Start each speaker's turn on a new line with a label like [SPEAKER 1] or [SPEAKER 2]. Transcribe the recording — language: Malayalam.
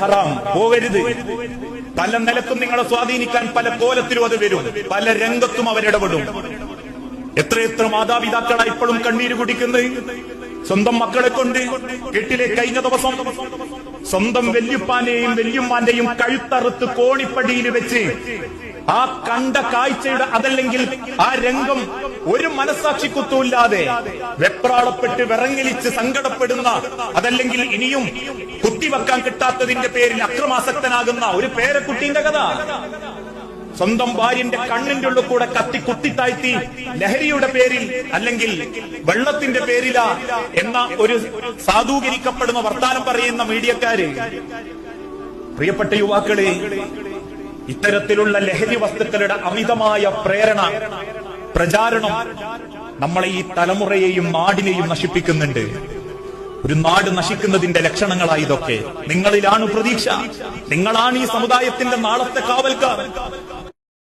[SPEAKER 1] ഹറാം. പോകരുത്. പല നിലത്തും നിങ്ങളെ സ്വാധീനിക്കാൻ പല കോലത്തിലും അത് വരും. പല രംഗത്തും അവരിടപെടും എത്രയെത്ര മാതാപിതാക്കളാ ഇപ്പോഴും കണ്ണീര് കുടിക്കുന്നത്? സ്വന്തം മക്കളെ കൊണ്ട് കെട്ടിലെ കഴിഞ്ഞ ദിവസം സ്വന്തം വല്യുപ്പാന്റെയും വല്യുമ്മാന്റെയും കഴുത്തറുത്ത് കോണിപ്പടിയിൽ വെച്ച് ആ കണ്ട കാഴ്ചയുടെ അതല്ലെങ്കിൽ ആ രംഗം ഒരു മനസാക്ഷിക്കുത്തുമില്ലാതെ വെപ്രാളപ്പെട്ട് വിറങ്ങലിച്ച് സങ്കടപ്പെടുന്ന അതല്ലെങ്കിൽ ഇനിയും കുത്തിവെക്കാൻ കിട്ടാത്തതിന്റെ പേരിൽ അക്രമാസക്തനാകുന്ന ഒരു പേരക്കുട്ടിന്റെ കഥ. സ്വന്തം ഭാര്യന്റെ കണ്ണിന്റെ ഉള്ളിൽ കൂടെ കത്തി കുത്തിത്താഴ്ത്തി ലഹരിയുടെ പേരിൽ അല്ലെങ്കിൽ വെള്ളത്തിന്റെ പേരില എന്ന ഒരു സാധൂകരിക്കപ്പെടുന്ന വർത്താനം പറയുന്ന മീഡിയക്കാര്. പ്രിയപ്പെട്ട യുവാക്കളെ ഇത്തരത്തിലുള്ള ലഹരി വസ്തുക്കളുടെ അമിതമായ പ്രേരണ പ്രചാരണം നമ്മളെ ഈ തലമുറയെയും നാടിനെയും നശിപ്പിക്കുന്നുണ്ട്. ഒരു നാട് നശിക്കുന്നതിന്റെ ലക്ഷണങ്ങളായി ഇതൊക്കെ. നിങ്ങളിലാണ് പ്രതീക്ഷ. നിങ്ങളാണ് ഈ സമുദായത്തിന്റെ നാളത്തെ കാവൽക്കാർ.